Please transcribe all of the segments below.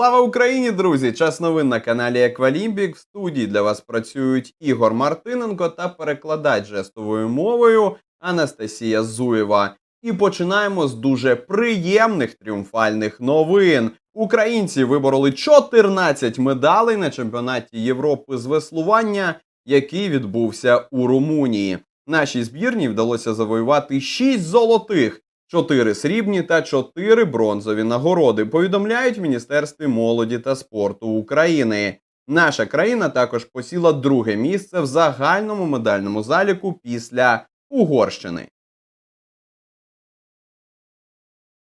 Слава Україні, друзі! Час новин на каналі Еквалімбік. В студії для вас працюють Ігор Мартиненко та перекладач жестовою мовою Анастасія Зуєва. І починаємо з дуже приємних тріумфальних новин. Українці вибороли 14 медалей на чемпіонаті Європи з веслування, який відбувся у Румунії. Нашій збірні вдалося завоювати 6 золотих, 4 срібні та 4 бронзові нагороди. Повідомляють в Міністерстві молоді та спорту України. Наша країна також посіла друге місце в загальному медальному заліку після Угорщини.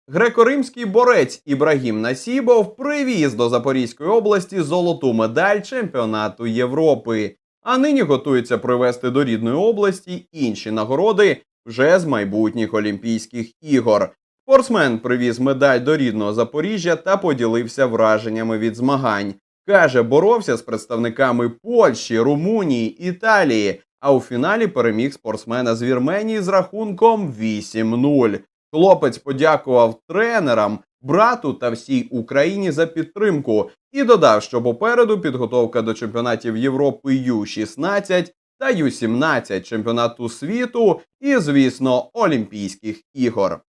Греко-римський борець Ібрагім Насібов привіз до Запорізької області золоту медаль чемпіонату Європи, а нині готується привезти до рідної області інші нагороди вже з майбутніх Олімпійських ігор. Спортсмен привіз медаль до рідного Запоріжжя та поділився враженнями від змагань. Каже, боровся з представниками Польщі, Румунії, Італії. А у фіналі переміг спортсмена з Вірменії з рахунком 8-0. Хлопець подякував тренерам, брату та всій Україні за підтримку і додав, що попереду підготовка до чемпіонатів Європи Ю-16 та Ю-17 чемпіонату світу і, звісно, Олімпійських ігор.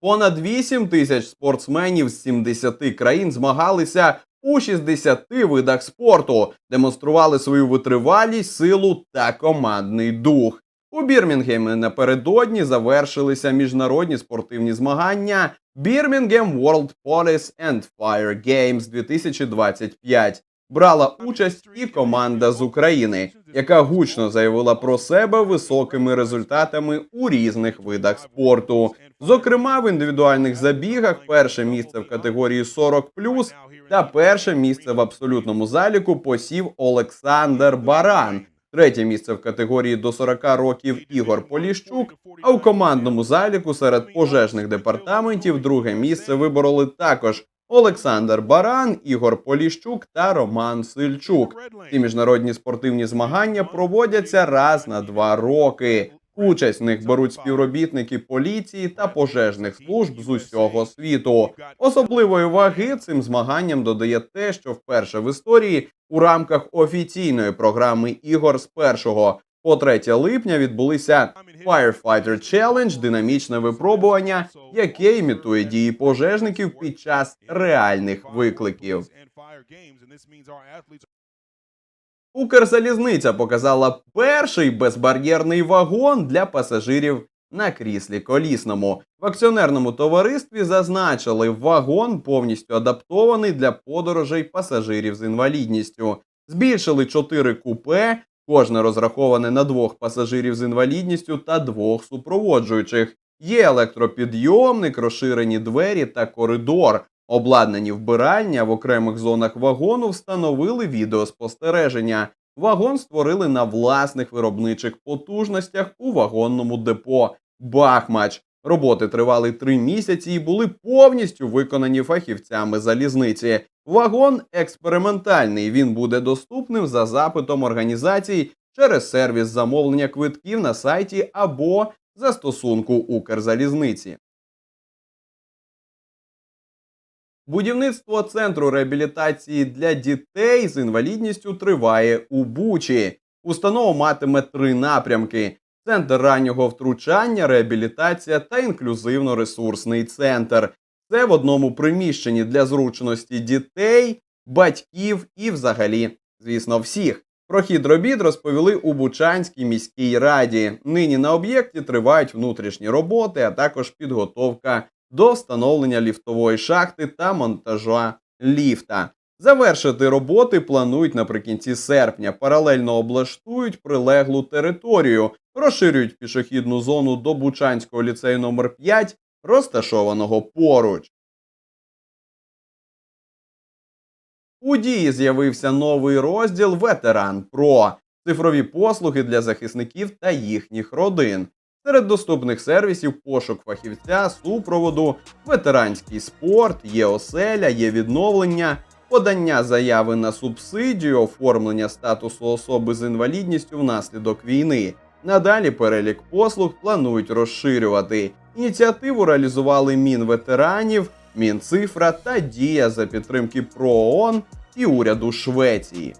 Понад 8 тисяч спортсменів з 70 країн змагалися у 60 видах спорту, демонстрували свою витривалість, силу та командний дух. У Бірмінгемі напередодні завершилися міжнародні спортивні змагання Birmingham World Police and Fire Games 2025. Брала участь і команда з України, яка гучно заявила про себе високими результатами у різних видах спорту. Зокрема, в індивідуальних забігах перше місце в категорії 40+, та перше місце в абсолютному заліку посів Олександр Баран. Третє місце в категорії до 40 років Ігор Поліщук. А у командному заліку серед пожежних департаментів друге місце вибороли також Олександр Баран, Ігор Поліщук та Роман Сильчук. Ці міжнародні спортивні змагання проводяться раз на два роки. Участь в них беруть співробітники поліції та пожежних служб з усього світу. Особливої ваги цим змаганням додає те, що вперше в історії у рамках офіційної програми ігор з 1 по 3 липня відбулися Firefighter Challenge – динамічне випробування, яке імітує дії пожежників під час реальних викликів. Укрзалізниця показала перший безбар'єрний вагон для пасажирів на кріслі колісному. В акціонерному товаристві зазначили, вагон повністю адаптований для подорожей пасажирів з інвалідністю. Збільшили чотири купе, кожне розраховане на двох пасажирів з інвалідністю та двох супроводжуючих. Є електропідйомник, розширені двері та коридор. Обладнані вбиральня в окремих зонах вагону встановили відеоспостереження. Вагон створили на власних виробничих потужностях у вагонному депо Бахмач. Роботи тривали три місяці і були повністю виконані фахівцями залізниці. Вагон експериментальний. Він буде доступним за запитом організацій через сервіс замовлення квитків на сайті або застосунку Укрзалізниці. Будівництво центру реабілітації для дітей з інвалідністю триває у Бучі. Установа матиме три напрямки: центр раннього втручання, реабілітація та інклюзивно-ресурсний центр. Це в одному приміщенні для зручності дітей, батьків і, взагалі, звісно, всіх. Про хід робіт розповіли у Бучанській міській раді. Нині на об'єкті тривають внутрішні роботи, а також підготовка до встановлення ліфтової шахти та монтажа ліфта. Завершити роботи планують наприкінці серпня. Паралельно облаштують прилеглу територію, розширюють пішохідну зону до Бучанського ліцею номер 5 розташованого поруч. У дії з'явився новий розділ Ветеран Про цифрові послуги для захисників та їхніх родин. Серед доступних сервісів пошук фахівця, супроводу, ветеранський спорт, є оселя, є відновлення, подання заяви на субсидію, оформлення статусу особи з інвалідністю внаслідок війни, Надалі перелік послуг планують розширювати. Ініціативу реалізували Мінветеранів, Мінцифра та Дія за підтримки ПРООН і уряду Швеції.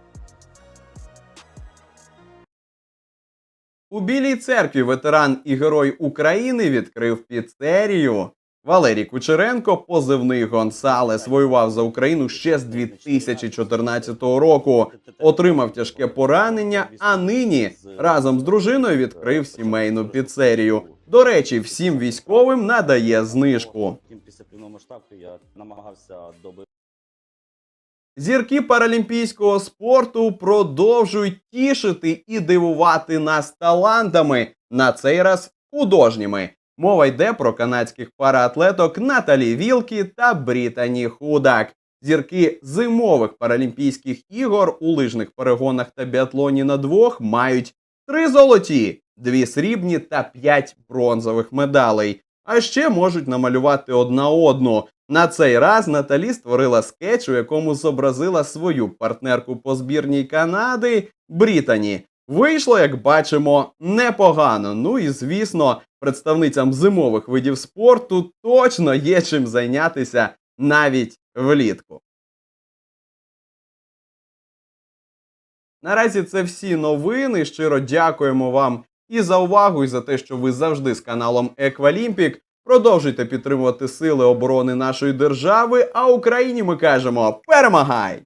У Білій церкві ветеран і герой України відкрив піцерію. Валерій Кучеренко, позивний Гонсалес, воював за Україну ще з 2014 року. Отримав тяжке поранення, а нині разом з дружиною відкрив сімейну піцерію. До речі, всім військовим надає знижку. Після я намагався добити. Зірки паралімпійського спорту продовжують тішити і дивувати нас талантами, на цей раз художніми. Мова йде про канадських параатлеток Наталі Вілкі та Брітані Худак. Зірки зимових паралімпійських ігор у лижних перегонах та біатлоні на двох мають три золоті, дві срібні та п'ять бронзових медалей. А ще можуть намалювати одна одну. На цей раз Наталі створила скетч, у якому зобразила свою партнерку по збірній Канади Брітані. Вийшло, як бачимо, непогано. Ну і звісно, представницям зимових видів спорту точно є чим зайнятися навіть влітку. Наразі це всі новини. Щиро дякуємо вам і за увагу, і за те, що ви завжди з каналом Еквалімпік. Продовжуйте підтримувати сили оборони нашої держави. А Україні ми кажемо перемагай!